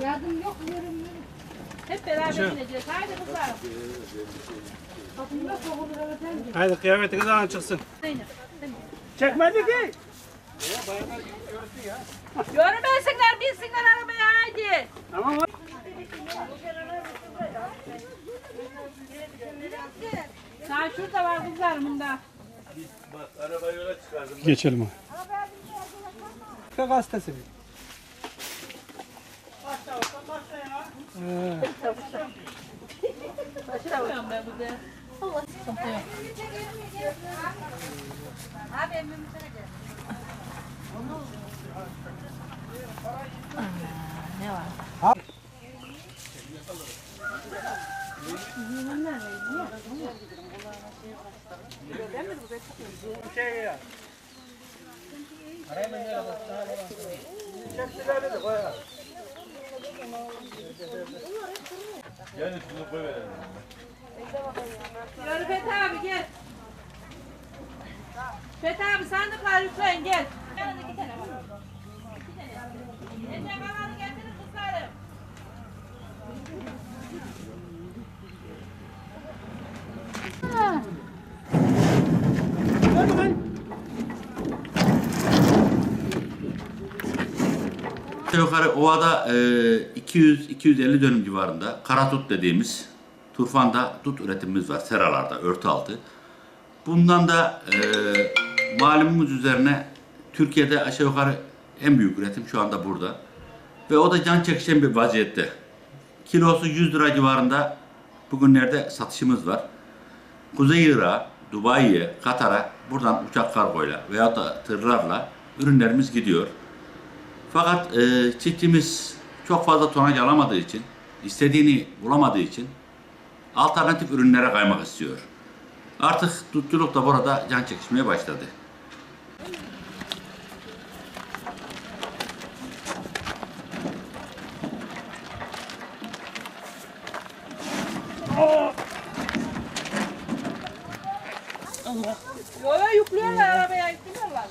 Yardım yok yürüm yürüm. Hep beraber ineceğiz. Haydi kızlar. Kapımda sokulur efendim. Haydi kıyafetiniz alın çıksın. Zeynep. Çekmedi ki. Görmesinler binsinler arabaya haydi. Tamam. Sağ şurada var kızlar bunda. Geçelim. 嗯，他不是，我其那不想买，不对，送我行不你们，那哇，好。你那那，你。便宜啊！哎，那个，先吃点这个过来。Yani şunu koy verelim. Yürü Fethi abi gel. Fethi abi sandıklar yükleyin gel. Yukarı ovada e, 200-250 dönüm civarında karatut dediğimiz turfanda tut üretimimiz var seralarda, örtü altı. Bundan da e, malumumuz üzerine Türkiye'de aşağı yukarı en büyük üretim şu anda burada. Ve o da can çekişen bir vaziyette. Kilosu 100 lira civarında bugünlerde satışımız var. Kuzey Irak'a, Dubai'ye, Katar'a buradan uçak kargoyla veyahut da tırlarla ürünlerimiz gidiyor. Fakat e, çiftçimiz çok fazla tonaj alamadığı için, istediğini bulamadığı için alternatif ürünlere kaymak istiyor. Artık tutçuluk da burada can çekişmeye başladı. Yola yüklüyorlar arabaya yüklüyorlar.